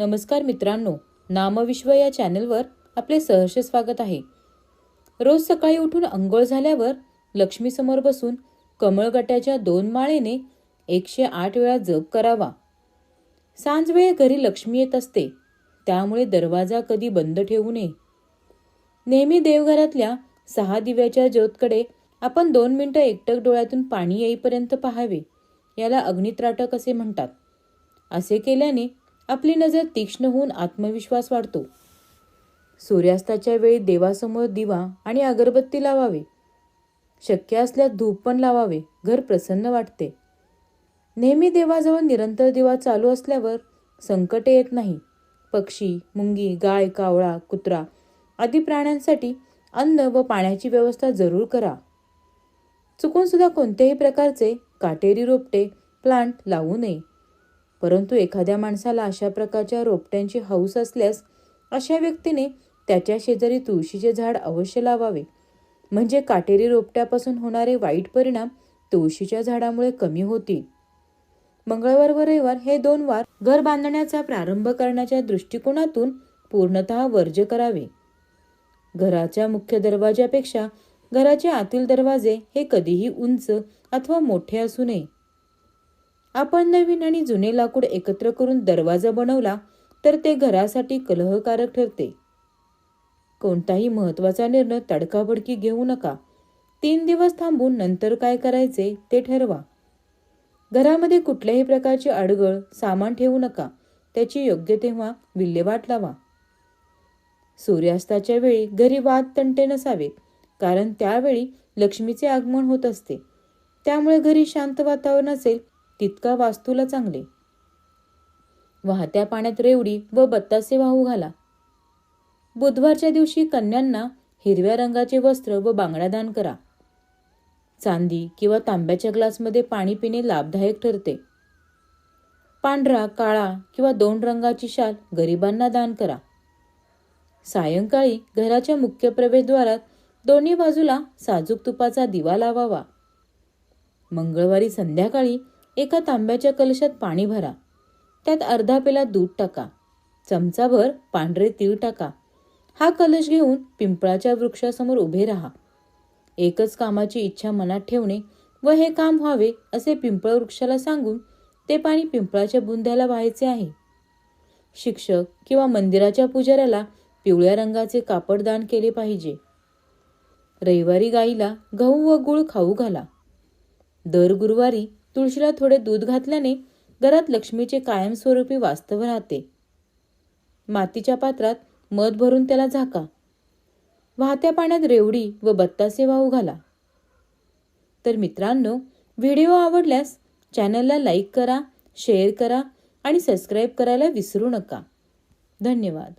नमस्कार मित्रांनो नामविश्व या चॅनलवर आपले सहर्ष स्वागत आहे. रोज सकाळी उठून अंघोळ झाल्यावर लक्ष्मीसमोर बसून कमळगट्याच्या दोन माळेने एकशे आठ वेळा जप करावा. सांजवेळ घरी लक्ष्मी येत असते त्यामुळे दरवाजा कधी बंद ठेवू नये. नेहमी देवघरातल्या सहा दिव्याच्या ज्योतकडे आपण दोन मिनटं एकटक डोळ्यातून पाणी येईपर्यंत पाहावे याला अग्नित्राटक असे म्हणतात. असे केल्याने आपली नजर तीक्ष्ण होऊन आत्मविश्वास वाढतो. सूर्यास्ताच्या वेळी देवासमोर दिवा आणि अगरबत्ती लावावे. शक्य असल्यास धूप पण लावावे घर प्रसन्न वाटते. नेहमी देवाजवळ निरंतर दिवा चालू असल्यावर संकटे येत नाही. पक्षी मुंगी गाय कावळा कुत्रा आदी प्राण्यांसाठी अन्न व पाण्याची व्यवस्था जरूर करा. चुकूनसुद्धा कोणत्याही प्रकारचे काटेरी रोपटे प्लांट लावू नये. परंतु एखाद्या माणसाला अशा प्रकारच्या रोपट्यांची हौस असल्यास अशा व्यक्तीने त्याच्या शेजारी तुळशीचे झाड अवश्य लावावे. म्हणजे काटेरी रोपट्यापासून होणारे वाईट परिणाम तुळशीच्या झाडामुळे कमी होतील. मंगळवार व रविवार हे दोन वार घर बांधण्याचा प्रारंभ करण्याच्या दृष्टिकोनातून पूर्णतः वर्ज्य करावे. घराच्या मुख्य दरवाजापेक्षा घराचे आतील दरवाजे हे कधीही उंच अथवा मोठे असू नये. आपण नवीन आणि जुने लाकूड एकत्र करून दरवाजा बनवला तर ते घरासाठी कलहकारक ठरते. कोणताही महत्त्वाचा निर्णय तडकाबडकी घेऊ नका. तीन दिवस थांबून नंतर काय करायचे ते ठरवा. घरामध्ये कुठल्याही प्रकारची अडगळ सामान ठेवू नका. त्याची योग्य तेव्हा विल्हेवाट लावा. सूर्यास्ताच्या वेळी घरी वाद तंटे नसावेत कारण त्यावेळी लक्ष्मीचे आगमन होत असते. त्यामुळे घरी शांत वातावरण असेल तितका वास्तूला चांगले. वाहत्या पाण्यात रेवडी व बत्तासे वाहू घाला. बुधवारच्या दिवशी कन्यांना हिरव्या रंगाचे वस्त्र व बांगड्या दान करा. चांदी किंवा तांब्याच्या ग्लासमध्ये पाणी पिणे लाभदायक ठरते. पांढरा काळा किंवा दोन रंगाची शाल गरिबांना दान करा. सायंकाळी घराच्या मुख्य प्रवेशद्वारात दोन्ही बाजूला साजूक तुपाचा दिवा लावावा. मंगळवारी संध्याकाळी एका तांब्याच्या कलशात पाणी भरा. त्यात अर्धा पेला दूध टाका. चमचाभर पांढरे तीळ टाका. हा कलश घेऊन पिंपळाच्या वृक्षासमोर उभे राहा. एकच कामाची इच्छा मनात ठेवणे व हे काम व्हावे असे पिंपळ वृक्षाला सांगून ते पाणी पिंपळाच्या बुंद्याला व्हायचे आहे. शिक्षक किंवा मंदिराच्या पुजाऱ्याला पिवळ्या रंगाचे कापड दान केले पाहिजे. रविवारी गाईला गहू व गुळ खाऊ घाला. दर गुरुवारी तुळशीला थोडे दूध घातल्याने घरात लक्ष्मीचे कायमस्वरूपी वास्तव राहते. मातीच्या पात्रात मध भरून त्याला झाका. वाहत्या पाण्यात रेवडी व बत्तासे वाहू घाला तर मित्रांनो व्हिडिओ आवडल्यास चॅनलला लाईक करा शेअर करा आणि सबस्क्राईब करायला विसरू नका. धन्यवाद.